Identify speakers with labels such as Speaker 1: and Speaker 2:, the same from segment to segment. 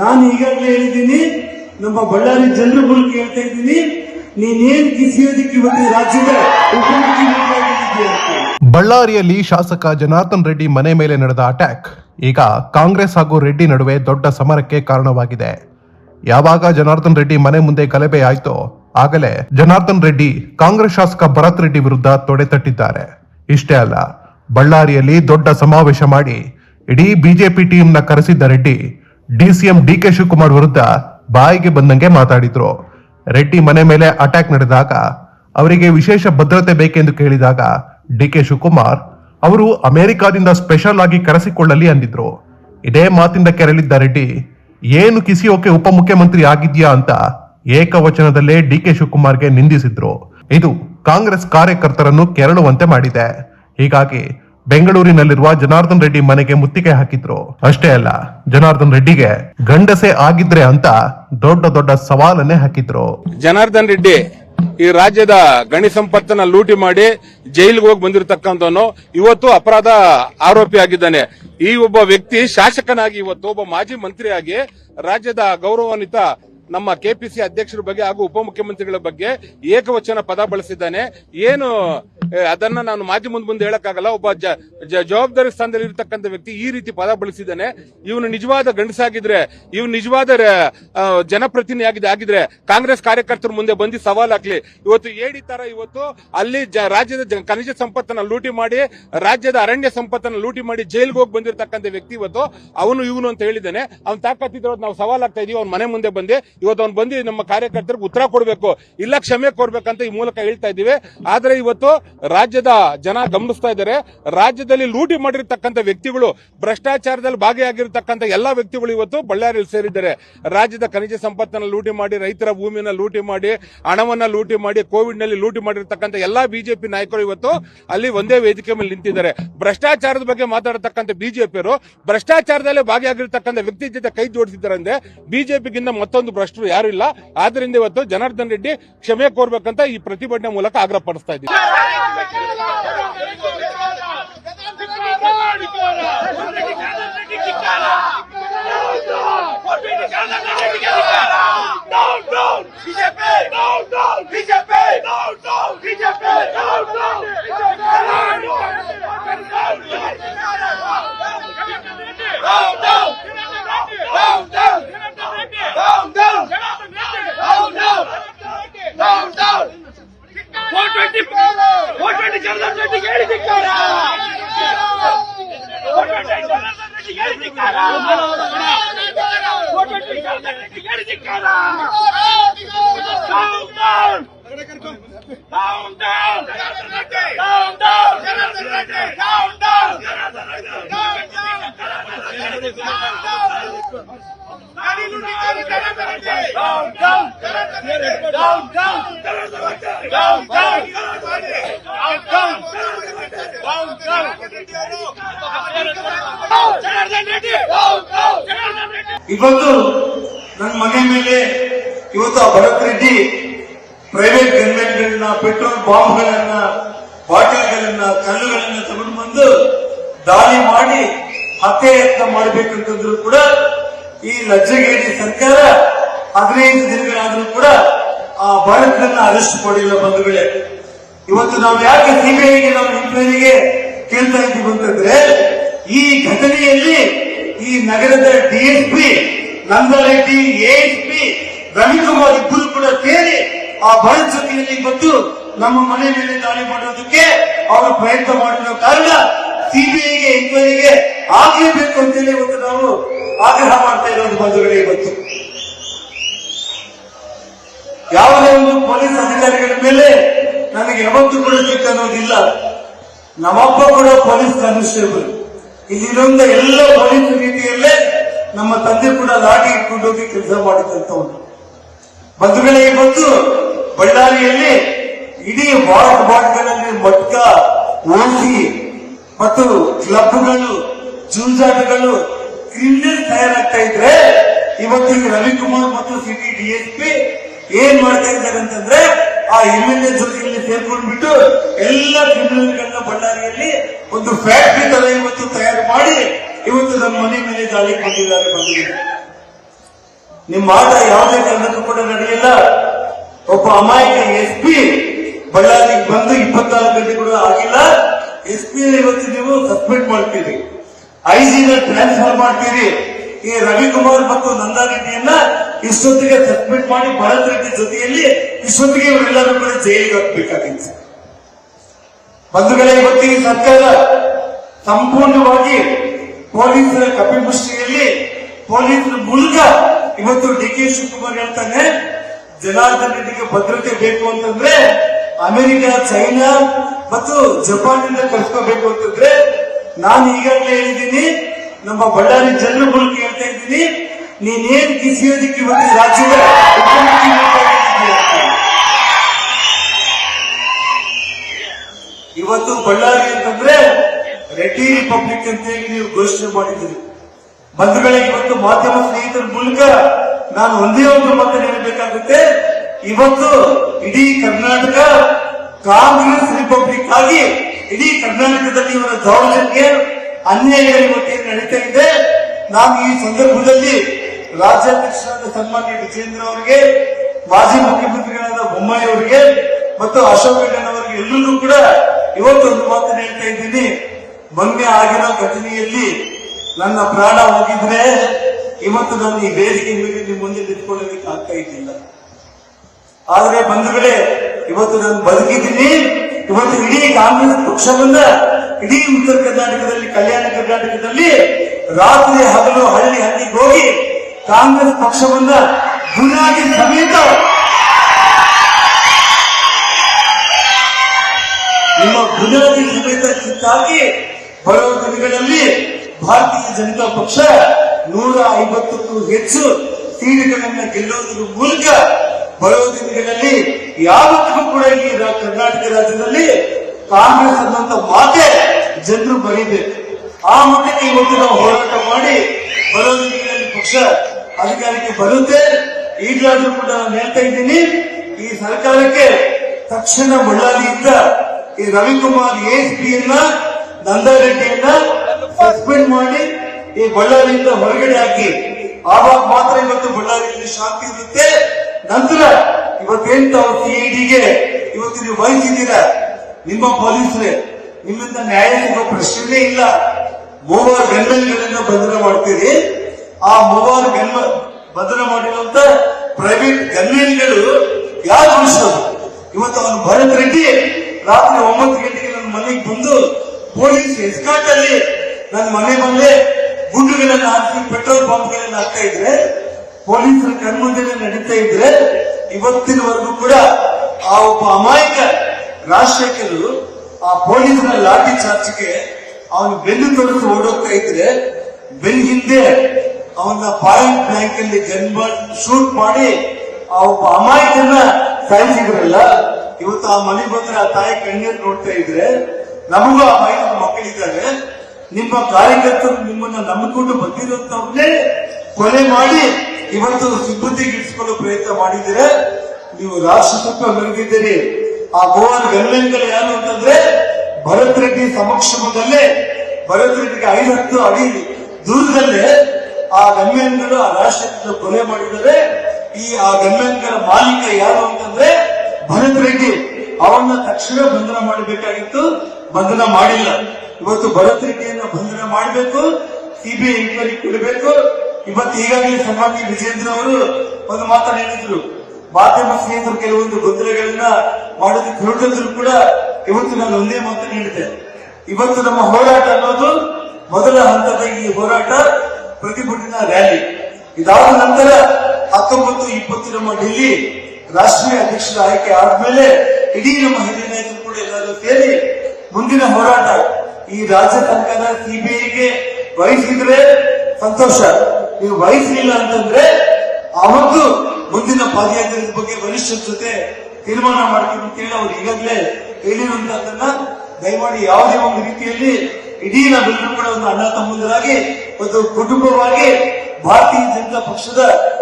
Speaker 1: ನಾನು ಈಗಾಗಲೇ ಹೇಳಿದ್ದೀನಿ, ನಮ್ಮ ಬಳ್ಳಾರಿ ಜನರುಗಳು ಮೂಲಕ ಹೇಳ್ತಾ ಇದ್ದೀನಿ, ನೀನೇನ್ ಕಿಸಿಯೋದಕ್ಕೆ ಇವತ್ತು ರಾಜ್ಯದ
Speaker 2: ಬಳ್ಳಾರಿಯಲ್ಲಿ ಶಾಸಕ ಜನಾರ್ದನ್ ರೆಡ್ಡಿ ಮನೆ ಮೇಲೆ ನಡೆದ ಅಟ್ಯಾಕ್. ಈಗ ಕಾಂಗ್ರೆಸ್ ಹಾಗೂ ರೆಡ್ಡಿ ನಡುವೆ ದೊಡ್ಡ ಸಮರಕ್ಕೆ ಕಾರಣವಾಗಿದೆ. ಯಾವಾಗ ಜನಾರ್ದನ್ ರೆಡ್ಡಿ ಮನೆ ಮುಂದೆ ಗಲಭೆ ಆಯ್ತೋ, ಆಗಲೇ ಜನಾರ್ದನ್ ರೆಡ್ಡಿ ಕಾಂಗ್ರೆಸ್ ಶಾಸಕ ಭರತ್ ರೆಡ್ಡಿ ವಿರುದ್ಧ ತೊಡೆ ತಟ್ಟಿದ್ದಾರೆ. ಇಷ್ಟೇ ಅಲ್ಲ, ಬಳ್ಳಾರಿಯಲ್ಲಿ ದೊಡ್ಡ ಸಮಾವೇಶ ಮಾಡಿ ಇಡೀ ಬಿಜೆಪಿ ಟೀಮ್ನ ಕರೆಸಿದ್ದ Reddy DCM D K Shivakumar ವಿರುದ್ಧ ಬಾಯಿಗೆ ಬಂದಂಗೆ ಮಾತಾಡಿದ್ರು. ರೆಡ್ಡಿ ಮನೆ ಮೇಲೆ ಅಟ್ಯಾಕ್ ನಡೆದಾಗ ಅವರಿಗೆ ವಿಶೇಷ ಭದ್ರತೆ ಬೇಕೆಂದು ಕೇಳಿದಾಗ ಡಿ ಕೆ ಶಿವಕುಮಾರ್, ಅವರು ಅಮೆರಿಕಾದಿಂದ ಸ್ಪೆಷಲ್ ಆಗಿ ಕರೆಸಿಕೊಳ್ಳಲಿ ಅಂದಿದ್ರು. ಇದೇ ಮಾತಿಂದ ಕೆರಳಿದ್ದ ರೆಡ್ಡಿ, ಏನು ಕಿಸಿಯೋಕೆ ಉಪಮುಖ್ಯಮಂತ್ರಿ ಆಗಿದ್ಯಾ ಅಂತ ಏಕವಚನದಲ್ಲೇ ಡಿ ಕೆ ಶಿವಕುಮಾರ್ಗೆ ನಿಂದಿಸಿದ್ರು. ಇದು ಕಾಂಗ್ರೆಸ್ ಕಾರ್ಯಕರ್ತರನ್ನು ಕೆರಳುವಂತೆ ಮಾಡಿದೆ. ಹೀಗಾಗಿ ಬೆಂಗಳೂರಿನಲ್ಲಿರುವ ಜನಾರ್ದನ್ ರೆಡ್ಡಿ ಮನೆಗೆ ಮುತ್ತಿಗೆ ಹಾಕಿದ್ರು. ಅಷ್ಟೇ ಅಲ್ಲ, ಜನಾರ್ದನ್ ರೆಡ್ಡಿಗೆ ಗಂಡಸೆ ಆಗಿದ್ರೆ ಅಂತ ದೊಡ್ಡ ದೊಡ್ಡ ಸವಾಲನ್ನೇ ಹಾಕಿದ್ರು.
Speaker 3: ಜನಾರ್ದನ್ ರೆಡ್ಡಿ ಈ ರಾಜ್ಯದ ಗಣಿ ಸಂಪತ್ತನ್ನ ಲೂಟಿ ಮಾಡಿ ಜೈಲಿಗೆ ಹೋಗಿ ಬಂದಿರತಕ್ಕಂಥವನು ಇವತ್ತು ಅಪರಾಧ ಆರೋಪಿ ಆಗಿದ್ದಾನೆ. ಈ ಒಬ್ಬ ವ್ಯಕ್ತಿ ಶಾಸಕನಾಗಿ ಇವತ್ತು ಒಬ್ಬ ಮಾಜಿ ಮಂತ್ರಿಯಾಗಿ ರಾಜ್ಯದ ಗೌರವಾನ್ವಿತ ನಮ್ಮ ಕೆಪಿಸಿ ಅಧ್ಯಕ್ಷರ ಬಗ್ಗೆ ಹಾಗೂ ಉಪಮುಖ್ಯಮಂತ್ರಿಗಳ ಬಗ್ಗೆ ಏಕವಚನ ಪದ ಬಳಸಿದ್ದಾನೆ. ಏನು ಅದನ್ನ ನಾನು ಮಾಧ್ಯಮದ ಮುಂದೆ ಹೇಳಕ್ಕಾಗಲ್ಲ. ಒಬ್ಬ ಜವಾಬ್ದಾರಿ ಸ್ಥಾನದಲ್ಲಿ ಇರತಕ್ಕಂಥ ವ್ಯಕ್ತಿ ಈ ರೀತಿ ಪದ ಬಳಸಿದ್ದಾನೆ. ಇವನು ನಿಜವಾದ ಗಂಡಸಾಗಿದ್ರೆ, ಇವನು ನಿಜವಾದ ಜನಪ್ರತಿನಿಧಿ ಆಗಿದೆ, ಆಗಿದ್ರೆ ಕಾಂಗ್ರೆಸ್ ಕಾರ್ಯಕರ್ತರ ಮುಂದೆ ಬಂದು ಸವಾಲ್ ಹಾಕ್ಲಿ. ಇವತ್ತು ಏಡಿ ತರ ಇವತ್ತು ಅಲ್ಲಿ ರಾಜ್ಯದ ಖನಿಜ ಸಂಪತ್ತನ್ನ ಲೂಟಿ ಮಾಡಿ, ರಾಜ್ಯದ ಅರಣ್ಯ ಸಂಪತ್ತನ್ನ ಲೂಟಿ ಮಾಡಿ ಜೈಲ್ಗೆ ಹೋಗಿ ಬಂದಿರತಕ್ಕಂಥ ವ್ಯಕ್ತಿ ಇವತ್ತು, ಅವನು ಇವನು ಅಂತ ಹೇಳಿದ್ದಾನೆ. ಅವ್ನು ತಾಕತ್ತಿದ್ರೆ ನಾವು ಸವಾಲ್ ಆಗ್ತಾ ಇದೀವಿ. ಅವ್ನ ಮನೆ ಮುಂದೆ ಬಂದು, ಇವತ್ತು ಅವ್ನು ಬಂದು ನಮ್ಮ ಕಾರ್ಯಕರ್ತರಿಗೆ ಉತ್ತರ ಕೊಡಬೇಕು. ಇಲ್ಲ ಕ್ಷಮೆ ಕೊಡ್ಬೇಕಂತ ಈ ಮೂಲಕ ಹೇಳ್ತಾ ಇದ್ದೀವಿ. ಆದ್ರೆ ಇವತ್ತು ರಾಜ್ಯದ ಜನ ಗಮನಿಸ್ತಾ ಇದ್ದಾರೆ. ರಾಜ್ಯದಲ್ಲಿ ಲೂಟಿ ಮಾಡಿರ್ತಕ್ಕಂಥ ವ್ಯಕ್ತಿಗಳು, ಭ್ರಷ್ಟಾಚಾರದಲ್ಲಿ ಭಾಗಿಯಾಗಿರ್ತಕ್ಕಂಥ ಎಲ್ಲಾ ವ್ಯಕ್ತಿಗಳು ಇವತ್ತು ಬಳ್ಳಾರಿಯಲ್ಲಿ ಸೇರಿದ್ದಾರೆ. ರಾಜ್ಯದ ಖನಿಜ ಸಂಪತ್ತನ್ನ ಲೂಟಿ ಮಾಡಿ, ರೈತರ ಭೂಮಿಯನ್ನ ಲೂಟಿ ಮಾಡಿ, ಹಣವನ್ನ ಲೂಟಿ ಮಾಡಿ ಕೋವಿಡ್ನಲ್ಲಿ ಲೂಟಿ ಮಾಡಿರ್ತಕ್ಕಂಥ ಎಲ್ಲಾ ಬಿಜೆಪಿ ನಾಯಕರು ಇವತ್ತು ಅಲ್ಲಿ ಒಂದೇ ವೇದಿಕೆ ಮೇಲೆ ನಿಂತಿದ್ದಾರೆ. ಭ್ರಷ್ಟಾಚಾರದ ಬಗ್ಗೆ ಮಾತಾಡತಕ್ಕಂಥ ಬಿಜೆಪಿಯವರು ಭ್ರಷ್ಟಾಚಾರದಲ್ಲಿ ಭಾಗಿಯಾಗಿರ್ತಕ್ಕಂಥ ವ್ಯಕ್ತಿ ಜೊತೆ ಕೈ ಜೋಡಿಸಿದ್ದಾರೆ ಬಿಜೆಪಿಗಿಂತ ಮತ್ತೊಂದು ಭ್ರಷ್ಟರು ಯಾರು ಇಲ್ಲ. ಆದ್ರಿಂದ ಇವತ್ತು ಜನಾರ್ದನ್ ರೆಡ್ಡಿ ಕ್ಷಮೆ ಕೋರ್ಬೇಕಂತ ಈ ಪ್ರತಿಭಟನೆ ಮೂಲಕ ಆಗ್ರಹ ಪಡಿಸ್ತಾ ಇದ್ದೀವಿ What 24 ಕೋಟೆ ಜಗದಾರ್ ರೆಡ್ಡಿಗೆ ಹೇಳಿದಿಕ್ಕಾರ ಕೋಟೆ ಜಗದಾರ್ ರೆಡ್ಡಿಗೆ ಹೇಳಿದಿಕ್ಕಾರ ಕೋಟೆ ಜಗದಾರ್ ರೆಡ್ಡಿಗೆ ಹೇಳಿದಿಕ್ಕಾರ down down down down down down down down down down down
Speaker 1: ಇವತ್ತು ನನ್ನ ಮನೆ ಮೇಲೆ ಇವತ್ತು ಆ ಭರತ್ ರೆಡ್ಡಿ ಪ್ರೈವೇಟ್ ಗನ್ಮೆನ್ಗಳನ್ನ ಪೆಟ್ರೋಲ್ ಬಾಂಬ್ಗಳನ್ನ ಬಾಟಲ್ಗಳನ್ನ ಕಲ್ಲುಗಳನ್ನ ತಗೊಂಡು ಬಂದು ದಾಳಿ ಮಾಡಿ ಹತ್ಯೆ ಯತ್ನ ಮಾಡಬೇಕಂತಂದ್ರು ಕೂಡ ಈ ಲಜ್ಜಗೇಡಿ ಸರ್ಕಾರ ಹದಿನೈದು ದಿನಗಳಾದ್ರೂ ಕೂಡ ಆ ಭಾರತನ್ನ ಅರೆಸ್ಟ್ ಮಾಡಿಲ್ಲ ಬಂಧುಗಳೇ. ಇವತ್ತು ನಾವು ಯಾಕೆ ಸಿಬಿಐಗೆ ನಾವು ಇಂಕ್ವೈರಿಗೆ ಕೇಳ್ತಾ ಇದ್ದೀವಿ ಅಂತಂದ್ರೆ ಈ ಘಟನೆಯಲ್ಲಿ ಈ ನಗರದ ಡಿಎಸ್ಪಿ ನಂದರೆಡ್ಡಿ ಎಎಸ್ಪಿ ರವಿಕುಮಾರ್ ಇಬ್ಬರು ಕೂಡ ಸೇರಿ ಆ ಭರತ್ ಜೊತೆಯಲ್ಲಿ ಬಂದು ನಮ್ಮ ಮನೆ ಮೇಲೆ ದಾಳಿ ಮಾಡೋದಕ್ಕೆ ಅವರು ಪ್ರಯತ್ನ ಮಾಡಿರೋ ಕಾರಣ ಸಿಬಿಐಗೆ ಎಂಕ್ವೈರಿಗೆ ಆಗಲೇಬೇಕು ಅಂತೇಳಿ ಇವತ್ತು ನಾವು ಆಗ್ರಹ ಮಾಡ್ತಾ ಇರೋದು ಬಂಧುಗಳೇ ಇವತ್ತು. ಯಾವುದೇ ಒಂದು ಪೊಲೀಸ್ ಅಧಿಕಾರಿಗಳ ಮೇಲೆ ನನಗೆ ಯಾವತ್ತು ಕೂಡ ಸಿಟ್ಟು ಅನ್ನೋದಿಲ್ಲ. ನಮ್ಮಪ್ಪ ಕೂಡ ಪೊಲೀಸ್ ಕಾನ್ಸ್ಟೇಬಲ್. ಇಲ್ಲಿರುವಂತ ಎಲ್ಲ ಪೊಲೀಸ್ ರೀತಿಯಲ್ಲೇ ನಮ್ಮ ತಂದೆ ಕೂಡ ಲಾಟಿ ಇಟ್ಕೊಂಡು ಹೋಗಿ ಕೆಲಸ ಮಾಡಿದಂತವನು ಬಂಧುಗಳೇ, ಇವತ್ತು ಬಳ್ಳಾರಿಯಲ್ಲಿ ಇಡೀ ವಾರ್ಡ್ ವಾರ್ಡ್ಗಳಲ್ಲಿ ಮಟ್ಕ, ಓಸಿ ಮತ್ತು ಕ್ಲಬ್ಗಳು ಜೂಜಾಟಗಳು ಕ್ರಿಮಿನಲ್ ತಯಾರಾಗ್ತಾ ಇದ್ರೆ ಇವತ್ತು ರವಿಕುಮಾರ್ ಮತ್ತು ಸಿಟಿ ಡಿಎಸ್ಪಿ ಏನ್ ಮಾಡ್ತಾ ಇದ್ದಾರೆ ಅಂತಂದ್ರೆ ಆ ಇಲ್ಲಿನ ಇಲ್ಲಿ ಸೇರ್ಕೊಂಡ್ಬಿಟ್ಟು ಎಲ್ಲ ಕ್ರಿಮಿನಲ್ಗಳನ್ನ ಬಳ್ಳಾರಿಯಲ್ಲಿ ಒಂದು ಫ್ಯಾಕ್ಟರಿ ತರ ಇವತ್ತು ತಯಾರು ಮಾಡಿ ಇವತ್ತು ನಮ್ಮ ಮನೆ ಮೇಲೆ ದಾಳಿ ಕೊಟ್ಟಿದ್ದಾರೆ ಬಂದಿದೆ. ನಿಮ್ಮ ಆಟ ಯಾವುದೇ ಕಾರಣಕ್ಕೂ ಕೂಡ ನಡೆಯಲ್ಲ ಒಬ್ಬ ಅಮಾಯಕ ಎಸ್ ಪಿ ಬಳ್ಳಾರಿಗೆ ಬಂದು ಇಪ್ಪತ್ನಾಲ್ಕು ಗಂಟೆ ಕೂಡ ಆಗಿಲ್ಲ. ಎಸ್ ಪಿ ಇವತ್ತು ನೀವು ಸಸ್ಪೆಂಡ್ ಮಾಡ್ತೀರಿ. ಐಜಿನ ಟ್ರಾನ್ಸ್ಫರ್ ಮಾಡ್ತೀರಿ. ಈ ರವಿಕುಮಾರ್ ಮತ್ತು ನಂದಾ ರೆಡ್ಡಿಯನ್ನ ಇಷ್ಟೊತ್ತಿಗೆ ಸಬ್ಮಿಟ್ ಮಾಡಿ ಭರತ್ ರೆಡ್ಡಿ ಜೊತೆಯಲ್ಲಿ ಇಷ್ಟೊತ್ತಿಗೆ ಇವರೆಲ್ಲರೂ ಕೂಡ ಜೈಲಿಗೆ ಹಾಕ್ಬೇಕಾಗಿತ್ತು ಬಂಧುಗಳೇ, ಇವತ್ತು ಸರ್ಕಾರ ಸಂಪೂರ್ಣವಾಗಿ ಪೊಲೀಸರ ಕಪಿಮುಷ್ಟಿಯಲ್ಲಿ ಪೊಲೀಸರ ಮೂಲಕ ಇವತ್ತು ಡಿ ಕೆ ಶಿವಕುಮಾರ್ ಹೇಳ್ತಾನೆ, ಜನಾರ್ದನ್ ಭದ್ರತೆ ಬೇಕು ಅಂತಂದ್ರೆ ಅಮೆರಿಕ, ಚೈನಾ ಮತ್ತು ಜಪಾನ್ ಇಂದ ಕಲ್ಸ್ಕೋಬೇಕು ಅಂತಂದ್ರೆ ನಾನು ಈಗಾಗಲೇ ಹೇಳಿದ್ದೀನಿ, ನಮ್ಮ ಬಳ್ಳಾರಿ ಜನರ ಮೂಲಕ ಇದ್ದೀನಿ ನೀನೇನ್ ಕಿಸಿಯೋದಕ್ಕೆ ಇವತ್ತು ರಾಜ್ಯದ. ಇವತ್ತು ಬಳ್ಳಾರಿ ಅಂತಂದ್ರೆ ರೆಡ್ಡಿ ರಿಪಬ್ಲಿಕ್ ಅಂತ ಹೇಳಿ ನೀವು ಘೋಷಣೆ ಮಾಡಿದ್ದೀರಿ. ಬಂಧುಗಳೇ ಇವತ್ತು ಮಾಧ್ಯಮ ಸ್ನೇಹಿತರ ಮೂಲಕ ನಾನು ಒಂದೇ ಒಂದು ಮಾತು ಹೇಳಬೇಕಾಗುತ್ತೆ. ಇವತ್ತು ಇಡೀ ಕರ್ನಾಟಕ ಕಾಂಗ್ರೆಸ್ ರಿಪಬ್ಲಿಕ್ ಆಗಿ ಇಡೀ ಕರ್ನಾಟಕದಲ್ಲಿ ಇವರ ದೌರ್ಜನ್ಯ, ಅನ್ಯಾಯ ಇವತ್ತೇನು ನಡೀತಾ ಇದೆ. ನಾನು ಈ ಸಂದರ್ಭದಲ್ಲಿ ರಾಜ್ಯಾಧ್ಯಕ್ಷರಾದ ಸನ್ಮಾನ್ಯ ವಿಜೇಂದ್ರ ಅವರಿಗೆ, ಮಾಜಿ ಮುಖ್ಯಮಂತ್ರಿಗಳಾದ ಬೊಮ್ಮಾಯಿ ಅವರಿಗೆ ಮತ್ತು ಅಶೋಕ್ ಅವರಿಗೆ ಎಲ್ಲರೂ ಕೂಡ ಇವತ್ತೊಂದು ಮಾತನ್ನು ಹೇಳ್ತಾ ಇದ್ದೀನಿ. ಮೊನ್ನೆ ಆಗಿರೋ ಘಟನೆಯಲ್ಲಿ ನನ್ನ ಪ್ರಾಣ ಹೋಗಿದ್ರೆ ಇವತ್ತು ನಾನು ಈ ವೇದಿಕೆ ಮೇಲೆ ನಿಮ್ಮ ಮುಂದೆ ನಿಂತ್ಕೊಳ್ಳೋದಕ್ಕೆ ಆಗ್ತಾ ಇದ್ದಿಲ್ಲ. ಆದರೆ ಬಂಧುಗಳೇ, ಇವತ್ತು ನಾನು ಬದುಕಿದ್ದೀನಿ. ಇವತ್ತು ಇಡೀ ಕಾಂಗ್ರೆಸ್ ಪಕ್ಷವನ್ನ ಇಡೀ ಉತ್ತರ ಕರ್ನಾಟಕದಲ್ಲಿ, ಕಲ್ಯಾಣ ಕರ್ನಾಟಕದಲ್ಲಿ ರಾತ್ರಿ ಹಗಲು ಹಳ್ಳಿ ಹಳ್ಳಿಗೆ ಹೋಗಿ ಕಾಂಗ್ರೆಸ್ ಪಕ್ಷವನ್ನ ಗುಣಾಗಿ ಸಮೇತ. ನಿಮ್ಮ ಗುಣಾಗಿ ಸಮೇತ ಕಿತ್ತಾಗಿ ಬರೋ ದಿನಗಳಲ್ಲಿ ಭಾರತೀಯ ಜನತಾ ಪಕ್ಷ ನೂರ ಐವತ್ತಕ್ಕೂ ಹೆಚ್ಚು ಸೀಟುಗಳನ್ನ ಗೆಲ್ಲುವುದರ ಮೂಲಕ ಬರೋ ದಿನಗಳಲ್ಲಿ ಯಾವತ್ತಿಗೂ ಕೂಡ ಈ ಕರ್ನಾಟಕ ರಾಜ್ಯದಲ್ಲಿ ಕಾಂಗ್ರೆಸ್ ಅನ್ನುವಂತ ಮಾತೆ ಜನರು ಬರೀಬೇಕು. ಆ ಮಟ್ಟಕ್ಕೆ ಇವತ್ತು ನಾವು ಹೋರಾಟ ಮಾಡಿ ಬರೋ ಪಕ್ಷ ಅಧಿಕಾರಕ್ಕೆ ಬರುತ್ತೆ. ಈಗಲಾದ್ರೂ ಕೂಡ ನಾನು ಹೇಳ್ತಾ ಇದ್ದೀನಿ, ಈ ಸರ್ಕಾರಕ್ಕೆ ತಕ್ಷಣ ಬಳ್ಳಾರಿಯಿಂದ ಈ ರವಿಕುಮಾರ್ ಎಸ್ ಪಿಯನ್ನ ನಂದಾರೆಡ್ಡಿಯನ್ನ ಸಸ್ಪೆಂಡ್ ಮಾಡಿ ಈ ಬಳ್ಳಾರಿಯಿಂದ ಹೊರಗಡೆ ಹಾಕಿ. ಆವಾಗ ಮಾತ್ರ ಇವತ್ತು ಬಳ್ಳಾರಿಯಲ್ಲಿ ಶಾಂತಿ ಇರುತ್ತೆ. ನಂತರ ಇವತ್ತೇನ್ ತಾವು ಸಿಐಡಿಗೆ ಇವತ್ತು ನೀವು ವಹಿಸಿದ್ದೀರಾ? ನಿಮ್ಮ ಪೊಲೀಸರೇ, ನಿಮ್ಮಿಂದ ನ್ಯಾಯ ಸಿಗೋ ಪ್ರಶ್ನೆನೇ ಇಲ್ಲ. ಮೂವರು ಗನ್ಮೆನ್ಗಳನ್ನ ಬಂಧನ ಮಾಡ್ತೀರಿ. ಆ ಮೂವರು ಗನ್ಮ ಬಂಧನ ಮಾಡಿರುವಂತ ಪ್ರೈವೇಟ್ ಗನ್ಮೆನ್ಗಳು ಯಾರು ಉಳಿಸೋದು ಇವತ್ತು ಅವನು ಭರತ್ ರೆಡ್ಡಿ, ರಾತ್ರಿ ಒಂಬತ್ತು ಗಂಟೆಗೆ ನನ್ನ ಮನೆಗೆ ಬಂದು ಪೊಲೀಸ್ ಎಸ್ಕಾಟ್ ಅಲ್ಲಿ ನನ್ನ ಮನೆ ಮುಂದೆ ಗುಂಡುಗಳನ್ನ ಹಾಕಿ ಪೆಟ್ರೋಲ್ ಪಂಪ್ಗಳನ್ನ ಹಾಕ್ತಾ ಇದ್ರೆ, ಪೊಲೀಸರ ಕಣ್ಮುಂದೆ ನಡೀತಾ ಇದ್ರೆ, ಇವತ್ತಿನವರೆಗೂ ಕೂಡ ಆ ಒಬ್ಬ ಅಮಾಯಕ ರಾಜಶೇಖರು ಆ ಪೊಲೀಸರ ಲಾಠಿ ಚಾರ್ಜ್ಗೆ ಅವನು ಬೆನ್ನು ತೊಡೆದು ಓಡೋಗ್ತಾ ಇದ್ರೆ, ಬೆನ್ ಹಿಂದೆ ಅವನ ಪಾಯಿಂಟ್ ಬ್ಯಾಂಕ್ ಅಲ್ಲಿ ಗನ್ ಶೂಟ್ ಮಾಡಿ ಆ ಒಬ್ಬ ಅಮಾಯಕನ್ನ ಸಾಯಿಸಿದ್ರಲ್ಲ ಇವತ್ತು ಆ ಮನೆ ಬಂದ್ರೆ ಆ ತಾಯಿ ಕಣ್ಣೀರು ನೋಡ್ತಾ ಇದ್ರೆ, ನಮಗೂ ಆ ಮಹಿಳೆ ಮಕ್ಕಳಿದ್ದಾರೆ ನಿಮ್ಮ ಕಾರ್ಯಕರ್ತರು ನಿಮ್ಮನ್ನ ನಂಬಿಕೊಂಡು ಬಂದಿರುವಂತವ್ರನ್ನೇ ಕೊಲೆ ಮಾಡಿ ಇವತ್ತು ಸಿಬ್ಬಂದಿಗಿಡಿಸಿಕೊಳ್ಳೋ ಪ್ರಯತ್ನ ಮಾಡಿದ್ರೆ ನೀವು ರಾಷ್ಟ್ರಸತ್ವ ಮೆರೆದಿದ್ದೀರಿ. ಆ ಗೋವಾನ್ ಗಲ್ಲಂಗಲ್ ಯಾರು ಅಂತಂದ್ರೆ ಭರತ್ ರೆಡ್ಡಿ ಸಮಕ್ಷಮದಲ್ಲೇ, ಭರತ್ ರೆಡ್ಡಿಗೆ ಐದು ಅಡಿ ದೂರದಲ್ಲೇ ಆ ಗನ್ಮೆನ್ಗಳು ಆ ರಾಷ್ಟ್ರದಿಂದ ಕೊಲೆ ಮಾಡಿದರೆ, ಈ ಆ ಗನ್ಮೆನ್ಗಳ ಮಾಲೀಕ ಯಾರು ಅಂತಂದ್ರೆ ಭರತ್ ರೆಡ್ಡಿ. ಅವನ್ನ ತಕ್ಷಣ ಬಂಧನ ಮಾಡಬೇಕಾಗಿತ್ತು, ಬಂಧನ ಮಾಡಿಲ್ಲ. ಇವತ್ತು ಭರತ್ ರೆಡ್ಡಿಯನ್ನ ಬಂಧನ ಮಾಡಬೇಕು, ಸಿಬಿಐ ಎಂಕ್ವೈರಿ ಕೊಡಬೇಕು. ಇವತ್ತು ಈಗಾಗಲೇ ಸಮಾಧಿ ವಿಜೇಂದ್ರ ಅವರು ಒಂದು ಮಾತನ್ನು ಹೇಳಿದ್ರು. ಮಾಧ್ಯಮ ಸ್ನೇಹಿತರು ಕೆಲವೊಂದು ಗೊಂದಲಗಳನ್ನ ಮಾಡೋದಕ್ಕೆ ಹೊರಟಿದ್ರು ಕೂಡ ಇವತ್ತು ನಾನು ಒಂದೇ ಮಾತು ಹೇಳಿದೆ. ಇವತ್ತು ನಮ್ಮ ಹೋರಾಟ ಅನ್ನೋದು ಮೊದಲ ಹಂತದ ಈ ಹೋರಾಟ ಪ್ರತಿಭಟನಾ ರ್ಯಾಲಿ. ಇದಾದ ನಂತರ ಹತ್ತೊಂಬತ್ತು ಇಪ್ಪತ್ತು ನಮ್ಮ ಡೆಲ್ಲಿ ರಾಷ್ಟ್ರೀಯ ಅಧ್ಯಕ್ಷರ ಆಯ್ಕೆ ಆದ್ಮೇಲೆ ಇಡೀ ನಮ್ಮ ಹಿರಿಯ ನಾಯಕರು ಕೂಡ ಎಲ್ಲರೂ ಸೇರಿ ಮುಂದಿನ ಹೋರಾಟ ಈ ರಾಜ್ಯ ಸರ್ಕಾರ ಸಿಬಿಐಗೆ ವಹಿಸಿದ್ರೆ ಸಂತೋಷ. ನೀವು ವಹಿಸಲಿಲ್ಲ ಅಂತಂದ್ರೆ ಅವತ್ತು ಮುಂದಿನ ಪಾದಯಾತ್ರೆ ಬಗ್ಗೆ ವರಿಷ್ಠರ ಜೊತೆ ತೀರ್ಮಾನ ಮಾಡ್ತೀವಿ ಅಂತ ಹೇಳಿ ಅವ್ರು ಈಗಾಗಲೇ ಹೇಳಿರುವಂತಹದನ್ನ ದಯಮಾಡಿ ಯಾವುದೇ ಒಂದು ರೀತಿಯಲ್ಲಿ ಇಡೀ ನಾವೆಲ್ಲರೂ ಕೂಡ ಒಂದು ಅಣ್ಣ ತಮ್ಮಂದರಾಗಿ, ಒಂದು ಕುಟುಂಬವಾಗಿ ಭಾರತೀಯ ಜನತಾ ಪಕ್ಷದ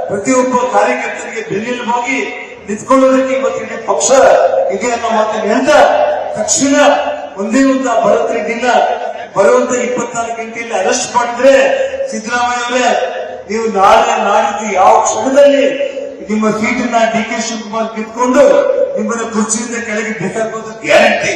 Speaker 1: ಪ್ರತಿಯೊಬ್ಬ ಕಾರ್ಯಕರ್ತರಿಗೆ ಬೆನ್ನೆಲುಬಾಗಿ ನಿಂತ್ಕೊಳ್ಳೋದಕ್ಕೆ ಇವತ್ತು ಇಡೀ ಪಕ್ಷ ಇದೆ ಅನ್ನೋ ಮಾತನ್ನು ಹೇಳ್ತಾ ತಕ್ಷಣ ಒಂದೇ ಒಂದು ರೆಡ್ಡಿನ ಬರುವಂತ ಇಪ್ಪತ್ನಾಲ್ಕು ಗಂಟೆಯಲ್ಲಿ ಅರೆಸ್ಟ್ ಮಾಡಿದ್ರೆ ಸಿದ್ದರಾಮಯ್ಯ ಅವರೇ, ನೀವು ನಾಳೆ ನಾಡಿದ್ದು ಯಾವ ಕ್ಷಣದಲ್ಲಿ ನಿಮ್ಮ ಸೀಟನ್ನ ಡಿ ಕೆ ಶಿವಕುಮಾರ್ ಕಿತ್ಕೊಂಡು ನಿಮ್ಮನ್ನ ಕುರ್ಚಿಯಿಂದ ಕೆಳಗೆ ಬಿಸಾಕೋದು ಗ್ಯಾರಂಟಿ